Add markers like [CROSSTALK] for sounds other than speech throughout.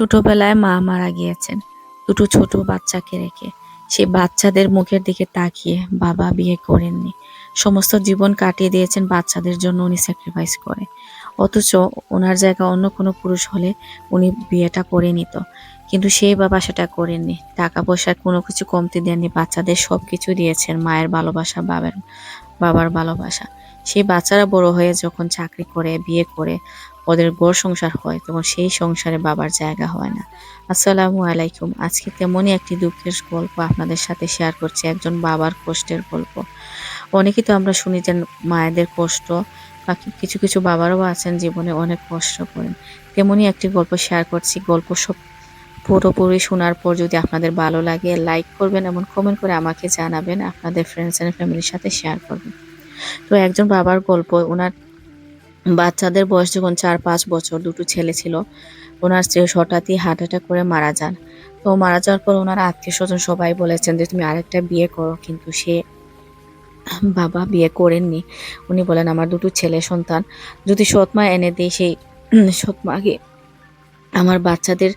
ছোটবেলায় মা মারা গিয়েছেন। দুটো ছোট বাচ্চাকে রেখে। সে বাচ্চাদের মুখের দিকে তাকিয়ে বাবা বিয়ে করেননি। সমস্ত জীবন কাটিয়ে দিয়েছেন বাচ্চাদের জন্য উনি স্যাক্রিফাইস করে। অথচ ওনার জায়গা অন্য কোনো পুরুষ হলে উনি বিয়েটা করে নিত। কিন্তু সেই বাবা সেটা করেননি। টাকা পয়সার কোনো কিছু কমতি দেননি। বাচ্চাদের সব কিছু দিয়েছেন মায়ের ভালোবাসা, বাবার বাবার ভালোবাসা। সেই বাচ্চারা বড় হয়ে যখন চাকরি করে, বিয়ে করে ওদের গোর সংসার হয়, তখন সেই সংসারে বাবার জায়গা হয় না। আসসালামু আলাইকুম। আজকে তেমনই একটি দুঃখের গল্প আপনাদের সাথে শেয়ার করছি, একজন বাবার কষ্টের গল্প। অনেকেই তো আমরা শুনি যে মায়েদের কষ্ট, বাকি কিছু কিছু বাবারও আছেন জীবনে অনেক কষ্ট করেন। তেমনই একটি গল্প শেয়ার করছি, গল্প সব পুরোপুরি শোনার পর যদি আপনাদের ভালো লাগে লাইক করবেন এবং কমেন্ট করে আমাকে জানাবেন, আপনাদের ফ্রেন্ডস অ্যান্ড ফ্যামিলির সাথে শেয়ার করবেন। তো একজন বাবার গল্প, ওনার বাচ্চাদের বয়স যখন চার, পাঁচ বছর, দুটো ছেলে ছিল, ওনার স্ত্রী হঠাৎই হার্ট অ্যাটাক করে মারা যান। তো মারা যাওয়ার পর ওনার আত্মীয় স্বজন সবাই বলেছেন যে, তুমি আরেকটা বিয়ে করো। কিন্তু সে বাবা বিয়ে করেননি। উনি বলেন, আমার দুটো ছেলে সন্তান। যদি সৎমা এনে দেয়, সেই সৎমাকে আমার বাচ্চাদের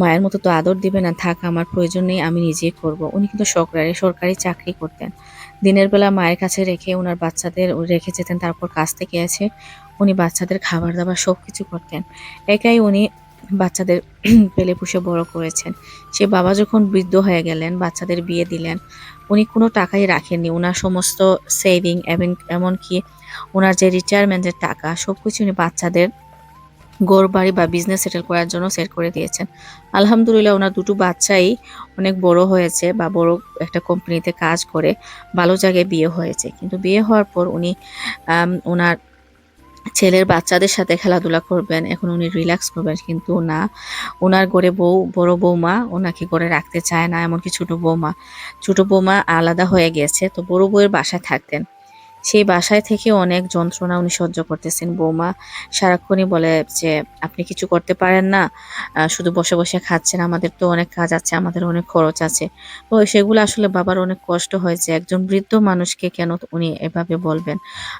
মায়ের মতো তো আদর দিবে না, থাক, আমার প্রয়োজন নেই, আমি নিজেই করব। উনি কিন্তু সরকারি সরকারি চাকরি করতেন। দিনের বেলা মায়ের কাছে রেখে ওনার বাচ্চাদের রেখে যেতেন, তারপর কাজ থেকে এসে উনি বাচ্চাদের খাবার দাবার সব কিছু করতেন। একাই উনি বাচ্চাদের [CLEARS THROAT] পেলে পুষে বড় করেছেন। সে বাবা যখন বৃদ্ধ হয়ে গেলেন, বাচ্চাদের বিয়ে দিলেন, উনি কোনো টাকাই রাখেননি। ওনার সমস্ত সেভিং এবং এমনকি ওনার যে রিটায়ারমেন্টের টাকা সব কিছু উনি বাচ্চাদের গড় বাড়ি বা বিজনেস সেটেল করার জন্য সেট করে দিয়েছেন। আলহামদুলিল্লাহ ওনার দুটো বাচ্চাই অনেক বড় হয়েছে বা বড় একটা কোম্পানিতে কাজ করে, ভালো জায়গায় বিয়ে হয়েছে। কিন্তু বিয়ে হওয়ার পর উনি ওনার ছেলের বাচ্চাদের সাথে খেলাধুলা করবেন, এখন উনি রিল্যাক্স করবেন, কিন্তু না। ওনার ঘরে বউ, বড় বৌমা, ওনাকে ঘরে রাখতে চায় না, এমনকি ছোট বৌমা। ছোট বৌমা আলাদা হয়ে গেছে, তো বড় বউয়ের বাসায় থাকতেন। সেই বাসায় থেকে অনেক যন্ত্রণা উনি সহ্য করতেছেন। বৌমা সারাক্ষণই বলে যে, আপনি কিছু করতে পারেন না। শুধু বসে বসে খাচ্ছেন। আমাদের তো অনেক কাজ আছে, আমাদের অনেক খরচ আছে। তো সেগুলো আসলে বাবার অনেক কষ্ট হয়েছে একজন বৃদ্ধ মানুষকে কেন উনি এভাবে বলবেন?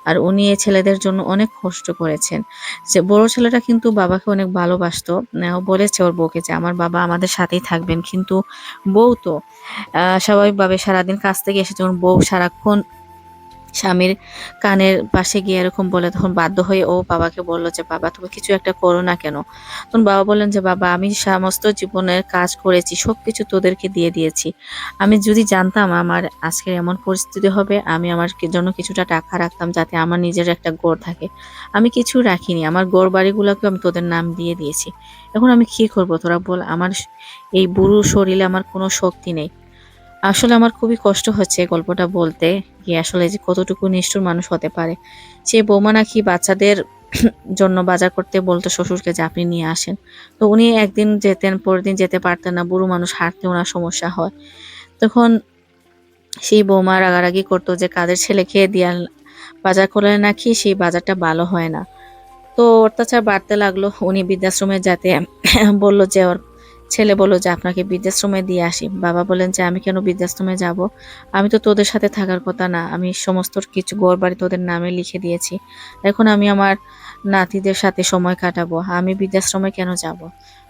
আর উনি এই ছেলেদের জন্য অনেক কষ্ট করেছেন। যে, বড় ছেলেটা কিন্তু বাবাকে অনেক ভালোবাসতো। বলেছে ওর বউকে যে, আমার বাবা আমাদের সাথেই থাকবেন, কিন্তু বউ তো স্বাভাবিকভাবে সারাদিন কাজ থেকে এসে যখন বউ সারাক্ষণ স্বামীর কানের পাশে গিয়ে এরকম বলে তখন বাধ্য হয়ে ও বাবাকে বলল যে, বাবা, তুমি কিছু একটা করো না কেন? তখন বাবা বললেন যে, বাবা, আমি সমস্ত জীবনের কাজ করেছি সব কিছু তোদেরকে দিয়ে দিয়েছি। আমি যদি জানতাম আমার আজকের এমন পরিস্থিতি হবে, আমি আমার জন্য কিছুটা টাকা রাখতাম যাতে আমার নিজের একটা গড় থাকে? আমি কিছু রাখিনি, আমার গড় বাড়িগুলোকে আমি তোদের নাম দিয়ে দিয়েছি। এখন আমি কি করব? তোরা বল, আমার এই বুড়ো শরীরে আমার কোনো শক্তি নেই। আসলে আমার খুবই কষ্ট হচ্ছে গল্পটা বলতে গিয়ে আসলে যে কতটুকু নিষ্ঠুর মানুষ হতে পারে। সে বৌমা নাকি বাচ্চাদের [CLEARS THROAT] জন্য বাজার করতে বলতো শ্বশুরকে যে আপনি নিয়ে আসেন। তো উনি একদিন যেতেন, পরের দিন যেতে পারতেন না, বুড়ো মানুষ হাঁটতে ওনার সমস্যা হয়। তখন সেই বৌমা রাগারাগি করতো যে কাদের ছেলে খেয়ে দিয়া বাজার করলে নাকি সেই বাজারটা ভালো হয় না। তো অত্যাচার বাড়তে লাগল। উনি বৃদ্ধাশ্রমে যাতে [CLEARS THROAT] বলল যে ওর ছেলে বলল যে, আপনাকে বৃদ্ধাশ্রমে দিয়ে আসি। বাবা বলেন যে, আমি কেন বৃদ্ধাশ্রমে যাব? আমি তো তোদের সাথে থাকার কথা না। আমি সমস্ত কিছু ঘর বাড়ি তোদের নামে লিখে দিয়েছি। এখন আমি আমার নাতিদের সাথে সময় কাটাবো। আমি বৃদ্ধাশ্রমে কেন যাব?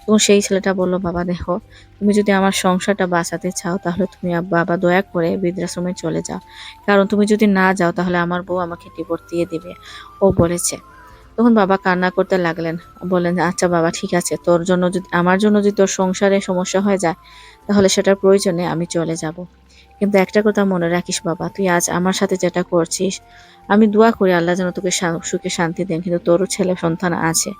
তখন সেই ছেলেটা বলল, বাবা, দেখো, তুমি যদি আমার সংসারটা বাঁচাতে চাও, তাহলে তুমি বাবা, দয়া করে বৃদ্ধাশ্রমে চলে যাও। কারণ তুমি যদি না যাও, তাহলে আমার বউ আমাকে ডিভোর্স দিয়ে দিবে। ও বলেছে। তখন বাবা কান্না করতে লাগলেন। বললেন আচ্ছা বাবা, ঠিক আছে। তোর জন্য যদি, আমার জন্য যদি তোর সংসারে সমস্যা হয়ে যায়, তাহলে সেটার প্রয়োজনে আমি চলে যাব। কিন্তু একটা কথা মনে রাখিস বাবা, তুই আজ আমার সাথে যেটা করছিস, আমি দোয়া করি আল্লাহ যেন তোকে সুখে শান্তি দেন, কিন্তু তোরও ছেলে সন্তান আছে।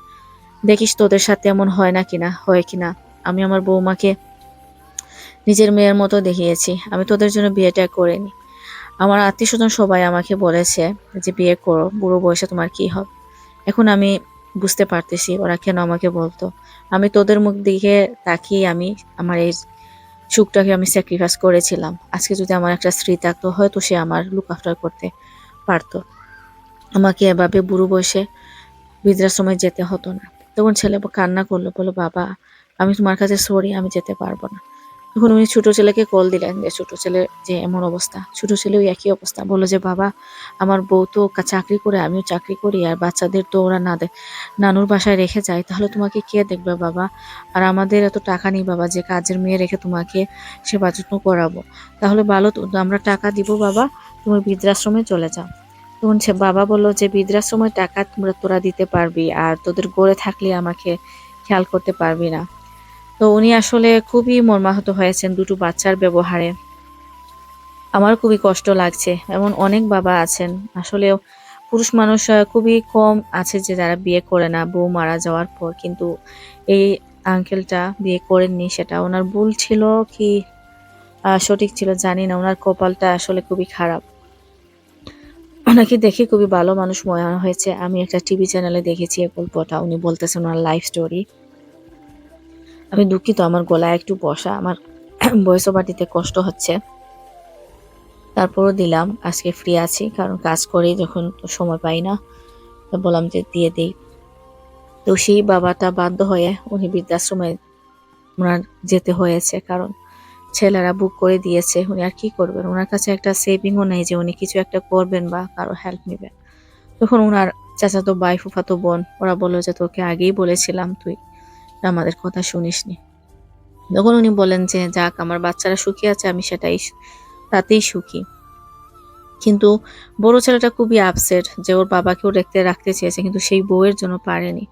দেখিস তোদের সাথে এমন হয় না কিনা, হয় কিনা? আমি আমার বৌমাকে নিজের মেয়ের মতো দেখিয়েছি। আমি তোদের জন্য বিয়েটা করিনি। আমার আত্মীয় স্বজন সবাই আমাকে বলেছে যে, বিয়ে করো, বুড়ো বয়সে তোমার কি হবে? এখন আমি বুঝতে পারতেছি ওরা কেন আমাকে বলতো। আমি তোদের মুখ দিকে তাকিয়ে আমি আমার এই সুখটাকে আমি স্যাক্রিফাইস করেছিলাম। আজকে যদি আমার একটা স্ত্রী থাকতো, হয়তো সে আমার লুক আফটার করতে পারতো। আমাকে এভাবে বুড়ো বয়সে বৃদ্ধাশ্রমে যেতে হতো না। তখন ছেলে কান্না করল, বলল, বাবা, আমি তোমার কাছে সরি আমি যেতে পারব না। তখন উনি ছোট ছেলেকে কল দিলেন যে, ছোট ছেলে যে এমন অবস্থা। ছোট ছেলেও একই অবস্থা। বলল যে, বাবা, আমার বউ তো চাকরি করে, আমিও চাকরি করি, আর বাচ্চাদের তো ওরা না দেয় নানুর বাসায় রেখে যায়। তাহলে তোমাকে কে দেখবে বাবা? আর আমাদের এত টাকা নেই বাবা, যে কাজের মেয়ে রেখে তোমাকে সেবা যত্ন করাবো। তাহলে ভালো তো আমরা টাকা দিব বাবা, তুমি বৃদ্ধাশ্রমে চলে যাও। তখন সে বাবা বলল যে বৃদ্ধাশ্রমের টাকা তোমরা, তোরা দিতে পারবি, আর তোদের গড়ে থাকলে আমাকে খেয়াল করতে পারবি না। তো উনি আসলে খুবই মর্মাহত হয়েছেন দুটো বাচ্চার ব্যবহারে। আমার খুবই কষ্ট লাগছে, এমন অনেক বাবা আছেন। আসলে পুরুষ মানুষ খুবই কম আছে যে যারা বিয়ে করে না, বউ মারা যাওয়ার পর। কিন্তু এই আঙ্কেলটা বিয়ে করেননি, সেটা ওনার ভুল ছিল কি সঠিক ছিল জানি না। ওনার কপালটা আসলে খুবই খারাপ। ওনাকে দেখে খুবই ভালো মানুষ মনে হয়েছে। আমি একটা টিভি চ্যানেলে দেখেছি, এই গল্পটা। উনি বলতেছেন ওনার লাইফ স্টোরি আমি দুঃখিত, আমার গলায় একটু বসা, আমার [CLEARS THROAT] ওভার দিতে কষ্ট হচ্ছে। তারপরও দিলাম, আজকে ফ্রি আছি, কারণ কাজ করেই যখন সময় পাই না বললাম যে দিয়ে দিই। তো সেই বাবাটা বাধ্য হয়ে উনি বৃদ্ধাশ্রমে ওনার যেতে হয়েছে, কারণ ছেলেরা বুক করে দিয়েছে, উনি আর কি করবেন? ওনার কাছে একটা সেভিংও নেই যে উনি কিছু একটা করবেন বা কারও হেল্প নেবেন। তখন ওনার চাচাতো ভাই ফুফাতো বোন, ওরা বলল যে তোকে আগেই বলেছিলাম তুই। আমাদের কথা শুনিসনি। তখন উনি বলেন যে, যাক, আমার বাচ্চারা সুখী আছে, আমি সেটাই তাতেই সুখী। কিন্তু বড় ছেলেটা খুবই আপসেট যে ওর বাবাকেও দেখতে রাখতে চেয়েছে, কিন্তু সেই বউয়ের জন্য পারেনি।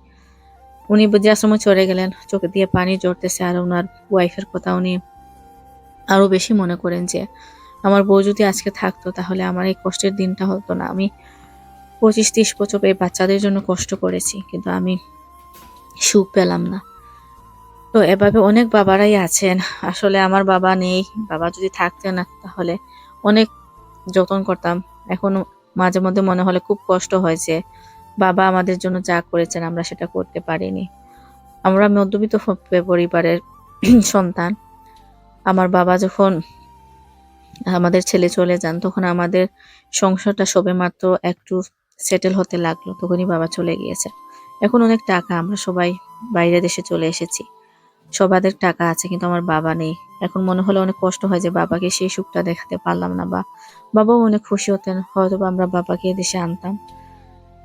উনি বৃদ্ধাশ্রমে চলে গেলেন, চোখে দিয়ে পানি জড়তেছে আর ওনার ওয়াইফের কথা উনি আরও বেশি মনে করেন যে, আমার বউ যদি আজকে থাকতো, তাহলে আমার এই কষ্টের দিনটা হতো না। আমি পঁচিশ তিরিশ বছর এই বাচ্চাদের জন্য কষ্ট করেছি, কিন্তু আমি সুখ পেলাম না। তো এভাবে অনেক বাবারাই আছেন। আসলে আমার বাবা নেই। বাবা যদি থাকতেন তাহলে অনেক যত্ন করতাম। এখন মাঝে মধ্যে মনে হলে খুব কষ্ট হয় যে, বাবা আমাদের জন্য যা করেছেন আমরা সেটা করতে পারিনি। আমরা মধ্যবিত্ত পরিবারের [CLEARS THROAT] সন্তান। আমার বাবা যখন আমাদের ছেলে চলে যান, তখন আমাদের সংসারটা সবে মাত্র একটু সেটেল হতে লাগল। তখনই বাবা চলে গিয়েছে। এখন অনেক টাকা, আমরা সবাই বাইরে দেশে চলে এসেছি। সবাদের টাকা আছে, কিন্তু আমার বাবা নেই। এখন মনে হলে অনেক কষ্ট হয় যে বাবাকে সেই সুখটা দেখাতে পারলাম না বা বাবাও অনেক খুশি হতেন হয়তো আমরা বাবাকে দেশে আনতাম।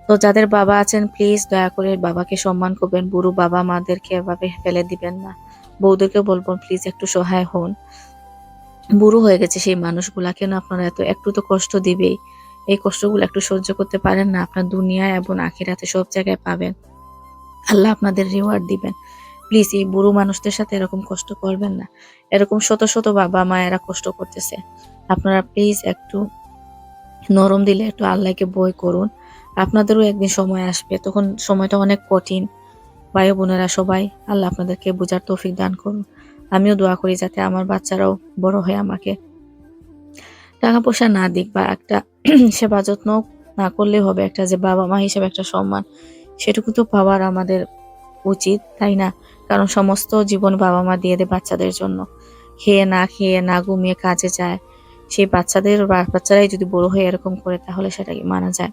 তো যাদের বাবা আছেন প্লিজ দয়া করে বাবাকে সম্মান করবেন। বুড়ো বাবা মাদেরকে এভাবে ফেলে দিবেন না। বউদেরকে বলব প্লিজ একটু সহায় হন। বুড়ো হয়ে গেছে সেই মানুষগুলা, কেন আপনারা এত একটু তো কষ্ট দিবেই? এই কষ্টগুলো একটু সহ্য করতে পারেন না, আপনার দুনিয়ায় এবং আখিরাতে সব জায়গায় পাবেন। আল্লাহ আপনাদের রিওয়ার্ড দিবেন। প্লিজ এই বুড়ো মানুষদের সাথে এরকম কষ্ট করবেন না। এরকম শত শত বাবা মায়েরা কষ্ট করতেছে। আপনারা প্লিজ একটু নরম দিলে একটু আল্লাহকে বই করুন। আপনাদেরও একদিন সময় আসবে। তখন সময়টা অনেক কঠিন। ভাই বোনেরা সবাই, আল্লাহ আপনাদেরকে বোঝার তৌফিক দান করুন। আমিও দোয়া করি যাতে আমার বাচ্চারাও বড় হয়ে আমাকে। টাকা পয়সা না দিক বা একটা [CLEARS THROAT] সেবা যত্ন না করলে হবে একটা যে বাবা মা হিসেবে একটা সম্মান, সেটুকু তো পাওয়ার আমাদের উচিত, তাই না? কারণ সমস্ত জীবন বাবা মা দিয়ে দেয় বাচ্চাদের জন্য। খেয়ে না খেয়ে না ঘুমিয়ে কাজে যায়। সেই বাচ্চাদের বাচ্চারাই যদি বড় হয়ে এরকম করে, তাহলে সেটা কি মানা যায়?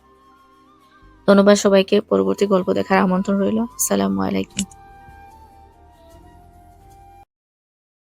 ধন্যবাদ সবাইকে। পরবর্তী গল্প দেখার আমন্ত্রণ রইল। আসসালামু আলাইকুম।